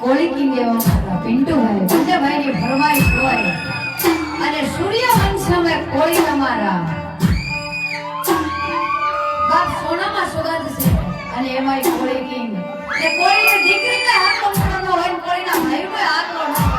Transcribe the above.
કોળી king એવા મારા પિન્ટુભાઈ વિજયભાઈની ફરમાઈશ હોય અને સૂર્યવંશ અમે કોળી અમારા. બાપ સોનામાં સુગંધ છે અને એમાંય કોળી કિંગ એ કોળીની દીકરીને આટલો મોટો ન હોય ને કોળીના ભાઈનો હાથ ન